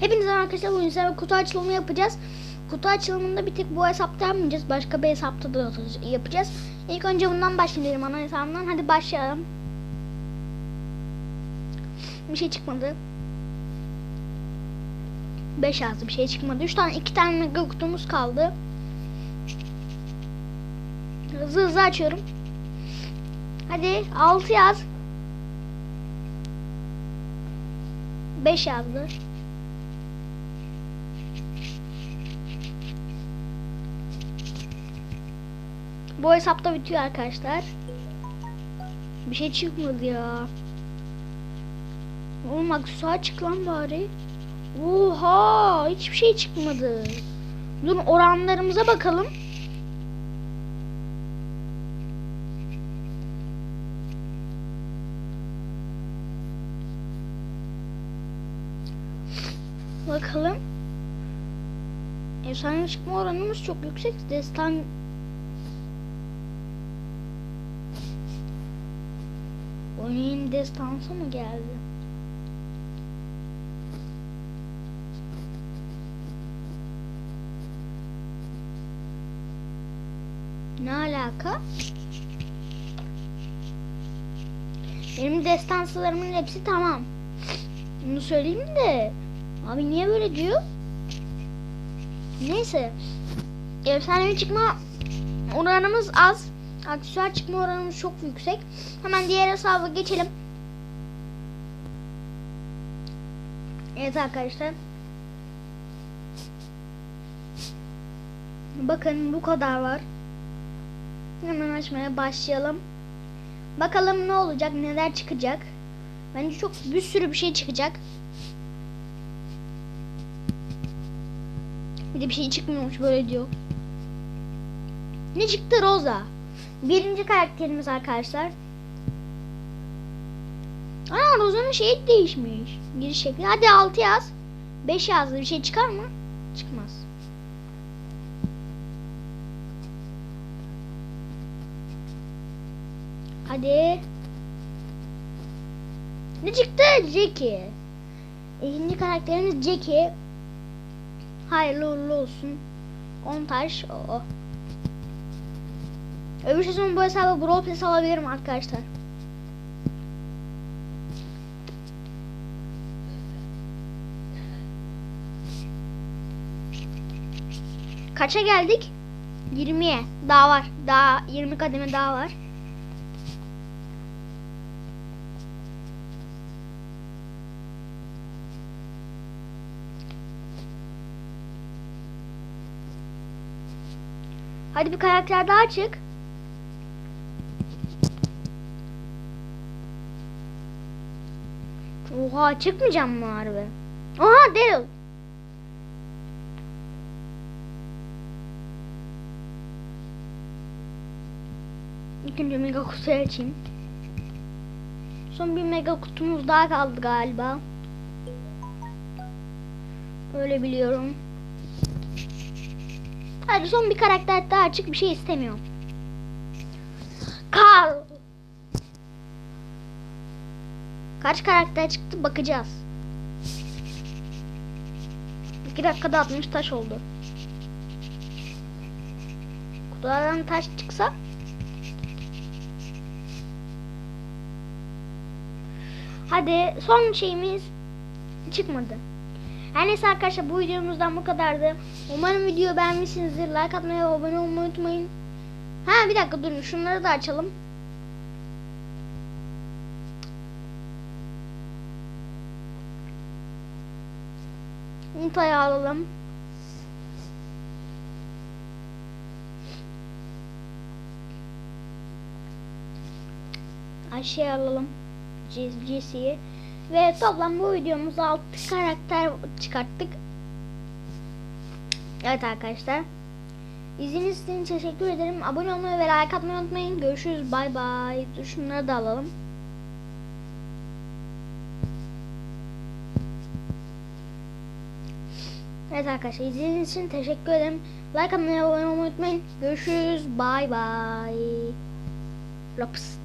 Hepinize arkadaşlar bugün size kutu açılımı yapacağız. Kutu açılımında bir tek bu hesapta yapmayacağız. Başka bir hesapta da yapacağız. İlk önce bundan başlayalım ana hesabından. Hadi başlayalım. Bir şey çıkmadı. 5 yazdı bir şey çıkmadı. 3 tane 2 tane mega kutumuz kaldı. Hızlı hızlı açıyorum. Hadi 6 yaz. 5 yazdı. Bu hesapta bitiyor arkadaşlar. Bir şey çıkmadı ya. Oğlum aksesuar çık lan bari. Oha hiçbir şey çıkmadı. Dur oranlarımıza bakalım. Bakalım. Efsane çıkma oranımız çok yüksek. Destan Oyun destansı mı geldi? Ne alaka? Benim destansılarımın hepsi tamam. Bunu söyleyeyim de. Abi niye böyle diyor? Neyse. Efsanevi çıkma oranımız az. Aksesuar çıkma oranımız çok yüksek. Hemen diğer hesaba geçelim. Evet arkadaşlar. Bakın bu kadar var. Hemen açmaya başlayalım. Bakalım ne olacak, neler çıkacak. Bence çok bir sürü bir şey çıkacak. Bir de bir şey çıkmıyormuş böyle diyor. Ne çıktı Rosa? Birinci karakterimiz arkadaşlar. Aa Rosa'nın şeyi değişmiş. Giriş şekli. Hadi 6 yaz. 5 yazdı. Bir şey çıkar mı? Çıkmaz. Hadi. Ne çıktı? Jackie. İkinci karakterimiz Jackie. Hayırlı uğurlu olsun. 10 taş. Oo. Öbür sezon bu hesabı Brawl Pass alabilirim arkadaşlar. Kaça geldik? 20'ye. Daha var. Daha 20 kademe daha var. Hadi bir karakter daha çık. Oha çıkmayacağım mı harbi? Oha Daryl. İlk önce mega kutuyu açayım. Son bir mega kutumuz daha kaldı galiba. Böyle biliyorum. Hadi son bir karakter daha açık bir şey istemiyorum. Carl. Kaç karakter çıktı bakacağız. 2 dakikada 60 taş oldu. Kutulardan taş çıksa Hadi son şeyimiz çıkmadı. Her neyse arkadaşlar bu videomuzdan bu kadardı. Umarım videoyu beğenmişsinizdir. Like atmayı ve abone olmayı unutmayın. Ha bir dakika durun şunları da açalım. Nita'yı alalım. Ayşe'yi alalım. Jesse'yi. Ve toplam bu videomuzda 6 karakter çıkarttık. Evet arkadaşlar. İzlediğiniz için teşekkür ederim. Abone olmayı ve like atmayı unutmayın. Görüşürüz. Bay bay. Dur şunları da alalım. Evet arkadaşlar izlediğiniz için teşekkür ederim. Like abone olmayı unutmayın. Görüşürüz. Bay bay. Lops.